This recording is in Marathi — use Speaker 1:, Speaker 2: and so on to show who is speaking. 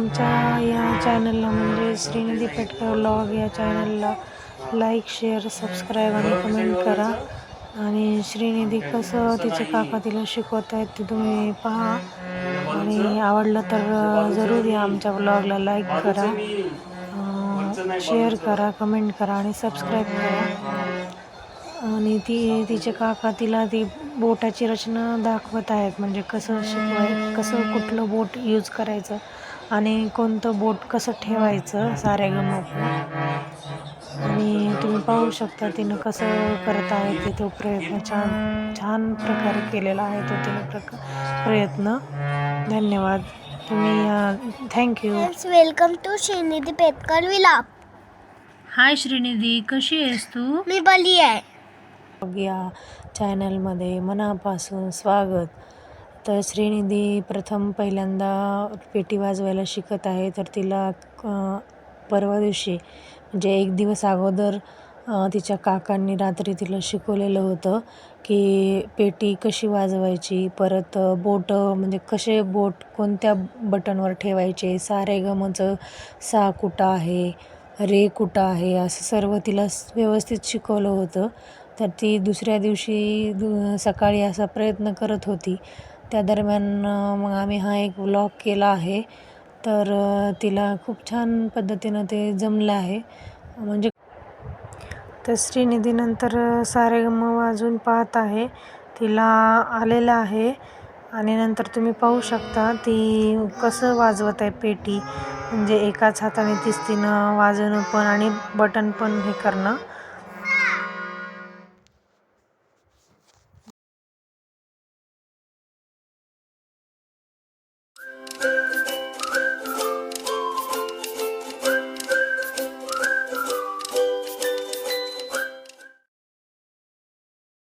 Speaker 1: आमच्या या चॅनलला म्हणजे श्रीनिधी पेटकर व्लॉग या चॅनलला लाईक शेअर सबस्क्राईब आणि कमेंट करा. आणि श्रीनिधी कसं तिचे काका तिला शिकवत आहेत ते तुम्ही पहा. आणि आवडलं तर जरूर या आमच्या ब्लॉगला लाईक करा. शेअर करा कमेंट करा आणि सबस्क्राईब करा. आणि ती तिचे काका तिला ती बोटाची रचना दाखवत आहेत. म्हणजे कसं शिकवाय कसं कुठलं बोट यूज करायचं. आणि कोणतं बोट कसं ठेवायचं सारेगमप आणि तुम्ही पाहू शकता तिनं कसं करत आहे ते तो प्रयत्न छान छान प्रकारे केलेला आहे तो तिनं प्रक प्रयत्न. धन्यवाद. तुम्ही thank you
Speaker 2: welcome to Shrinidhi Petkar विलाप
Speaker 1: हाय श्रीनिधी कशी आहेस तू?
Speaker 2: मी बली आहे.
Speaker 1: या चॅनलमध्ये मनापासून स्वागत. तर श्रीनिधी प्रथम पहिल्यांदा पेटी वाजवायला शिकत आहे तर तिला परवा दिवशी म्हणजे एक दिवस अगोदर तिच्या काकांनी रात्री तिला शिकवलेलं होतं की पेटी कशी वाजवायची परत बोट म्हणजे कसे बोट कोणत्या बटनवर ठेवायचे सारे गमचं सा कुठं आहे रे कुठं आहे असं सर्व तिला व्यवस्थित शिकवलं होतं. तर ती दुसऱ्या दिवशी दु सकाळी असा प्रयत्न करत होती. त्या दरम्यान मग आम्ही हा एक व्लॉग केला आहे. तर तिला खूप छान पद्धतीनं ते जमलं आहे. म्हणजे तर श्रीनिधीनंतर सारेगम वाजून पाहत आहे. तिला आलेलं आहे. आणि नंतर तुम्ही पाहू शकता ती कसं वाजवत आहे पेटी. म्हणजे एकाच हाताने तीच तिनं वाजवणं पण आणि बटन पण हे करणं.